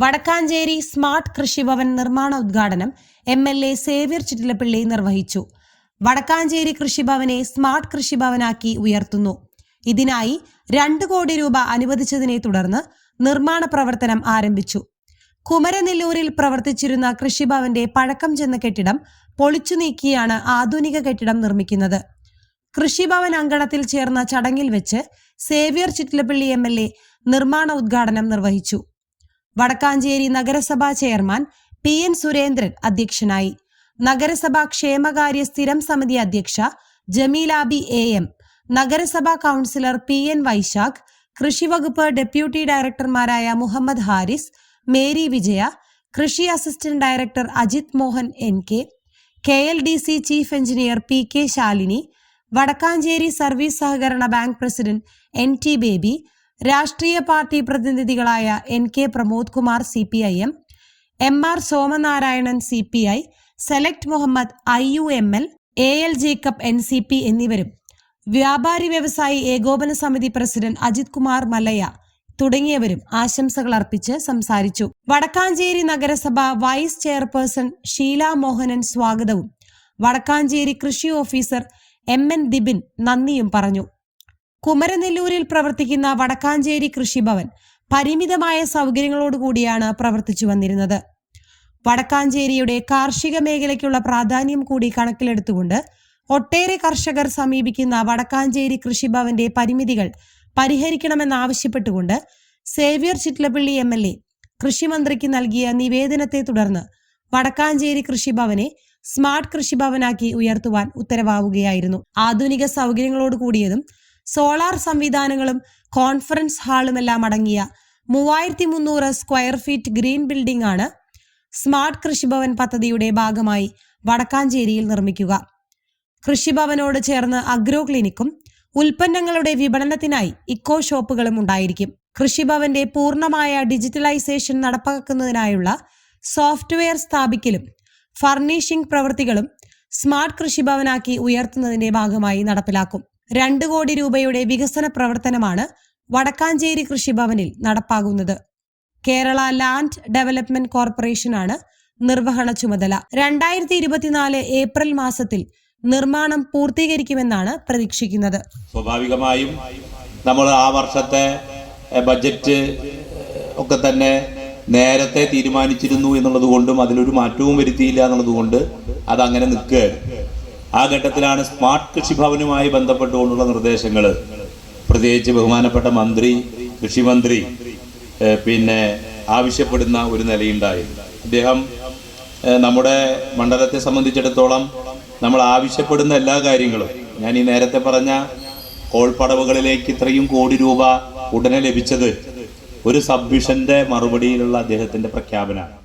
Vadakkanchery smart കൃഷിഭവൻ നിർമ്മാണ ഉദ്ഘാടനം M L A Xavier Chittilappilly നിർവഹിച്ചു. വടക്കാഞ്ചേരി കൃഷിഭവനെ സ്മാർട്ട് കൃഷിഭവനാക്കി ഉയർത്തുന്നു. ഇതിനായി രണ്ട് കോടി രൂപ അനുവദിച്ചതിനെ തുടർന്ന് നിർമ്മാണ പ്രവർത്തനം ആരംഭിച്ചു. കുമരനെല്ലൂരിൽ പ്രവർത്തിച്ചിരുന്ന കൃഷിഭവന്റെ പഴക്കം ചെന്ന കെട്ടിടം പൊളിച്ചു നീക്കിയാണ് ആധുനിക കെട്ടിടം നിർമ്മിക്കുന്നത്. കൃഷിഭവൻ അങ്കണത്തിൽ ചേർന്ന ചടങ്ങിൽ വെച്ച് Xavier Chittilappally M L A നിർമ്മാണ ഉദ്ഘാടനം നിർവഹിച്ചു. വടക്കാഞ്ചേരി നഗരസഭാ ചെയർമാൻ പി എൻ സുരേന്ദ്രൻ അധ്യക്ഷനായി. നഗരസഭാ ക്ഷേമകാര്യ സ്ഥിരം സമിതി അധ്യക്ഷ ജമീലാബി എ എം. നഗരസഭാ കൗൺസിലർ പി എൻ വൈശാഖ്. കൃഷിവകുപ്പ് ഡെപ്യൂട്ടി ഡയറക്ടർമാരായ മുഹമ്മദ് ഹാരിസ് മേരി വിജയ കൃഷി assistant director Ajith Mohan N K K L D C chief engineer P K Shalini Vadakkanchery service സഹകരണ bank president N T Baby രാഷ്ട്രീയ party പ്രതിനിധികളായ N K Pramod Kumar C P I M M R Somanarayanan C P I select Muhammad I U M L A L Jacob N C P എന്നിവരും വ്യാപാരി വ്യവസായി ഏകോപന സമിതി president Ajith Kumar മലയ തുടങ്ങിയവരും ആശംസകൾ അർപ്പിച്ച് സംസാരിച്ചു. വടക്കാഞ്ചേരി നഗരസഭ വൈസ് ചെയർപേഴ്സൺ ഷീല മോഹനൻ സ്വാഗതവും. വടക്കാഞ്ചേരി കൃഷി ഓഫീസർ എം എൻ ദിബിൻ നന്ദിയും പറഞ്ഞു. കുമരനെല്ലൂരിൽ പ്രവർത്തിക്കുന്ന വടക്കാഞ്ചേരി കൃഷിഭവൻ പരിമിതമായ സൗകര്യങ്ങളോടുകൂടിയാണ് പ്രവർത്തിച്ചു വന്നിരുന്നത്. വടക്കാഞ്ചേരിയുടെ കാർഷിക മേഖലയ്ക്കുള്ള പ്രാധാന്യം കൂടി കണക്കിലെടുത്തുകൊണ്ട് ഒട്ടേറെ കർഷകർ സമീപിക്കുന്ന വടക്കാഞ്ചേരി കൃഷിഭവന്റെ പരിമിതികൾ പരിഹരിക്കണമെന്നാവശ്യപ്പെട്ടുകൊണ്ട് Xavier Chittlappally M L A കൃഷിമന്ത്രിക്ക് നൽകിയ നിവേദനത്തെ തുടർന്ന് വടക്കാഞ്ചേരി കൃഷിഭവനെ സ്മാർട്ട് കൃഷിഭവനാക്കി ഉയർത്തുവാൻ ഉത്തരവാവുകയായിരുന്നു. ആധുനിക സൗകര്യങ്ങളോട് കൂടിയതും സോളാർ സംവിധാനങ്ങളും കോൺഫറൻസ് ഹാളുമെല്ലാം അടങ്ങിയ മൂവായിരത്തി മുന്നൂറ് സ്ക്വയർ ഫീറ്റ് ഗ്രീൻ ബിൽഡിംഗ് ആണ് സ്മാർട്ട് കൃഷിഭവൻ പദ്ധതിയുടെ ഭാഗമായി വടക്കാഞ്ചേരിയിൽ നിർമ്മിക്കുക. കൃഷിഭവനോട് ചേർന്ന് അഗ്രോ ക്ലിനിക്കും ഉൽപ്പന്നങ്ങളുടെ വിപണനത്തിനായി ഇക്കോ ഷോപ്പുകളും ഉണ്ടായിരിക്കും. കൃഷിഭവന്റെ പൂർണമായ ഡിജിറ്റലൈസേഷൻ നടപ്പാക്കുന്നതിനായുള്ള സോഫ്റ്റ്വെയർ സ്ഥാപിക്കലും ഫർണിഷിംഗ് പ്രവൃത്തികളും സ്മാർട്ട് കൃഷിഭവനാക്കി ഉയർത്തുന്നതിന്റെ ഭാഗമായി നടപ്പിലാക്കും. രണ്ട് കോടി രൂപയുടെ വികസന പ്രവർത്തനമാണ് വടക്കാഞ്ചേരി കൃഷിഭവനിൽ നടപ്പാകുന്നത് കേരള ലാൻഡ് ഡെവലപ്മെന്റ് കോർപ്പറേഷനാണ് നിർവഹണ ചുമതല. രണ്ടായിരത്തി ഇരുപത്തിനാല് ഏപ്രിൽ മാസത്തിൽ നിർമ്മാണം പൂർത്തീകരിക്കുമെന്നാണ് പ്രതീക്ഷിക്കുന്നത്. സ്വാഭാവികമായും നമ്മൾ ആ വർഷത്തെ ബജറ്റ് ഒക്കെ തന്നെ നേരത്തെ തീരുമാനിച്ചിരുന്നു എന്നുള്ളത് കൊണ്ടും അതിലൊരു മാറ്റവും വരുത്തിയില്ല എന്നുള്ളത് കൊണ്ട് അതങ്ങനെ നിൽക്കുകയായിരുന്നു ആ ഘട്ടത്തിലാണ് സ്മാർട്ട് കൃഷിഭവനുമായി ബന്ധപ്പെട്ടുകൊണ്ടുള്ള നിർദ്ദേശങ്ങൾ. പ്രത്യേകിച്ച് ബഹുമാനപ്പെട്ട മന്ത്രി കൃഷിമന്ത്രി പിന്നെ ആവശ്യപ്പെടുന്ന ഒരു നിലയുണ്ടായി. അദ്ദേഹം നമ്മുടെ മണ്ഡലത്തെ സംബന്ധിച്ചിടത്തോളം നമ്മൾ ആവശ്യപ്പെടുന്ന എല്ലാ കാര്യങ്ങളും ഞാൻ ഈ നേരത്തെ പറഞ്ഞ കോൾപ്പടവുകളിലേക്ക് ഇത്രയും കോടി രൂപ ഉടനെ ലഭിച്ചത് ഒരു സബ്മിഷന്റെ മറുപടിയിലുള്ള അദ്ദേഹത്തിന്റെ പ്രഖ്യാപനമാണ്.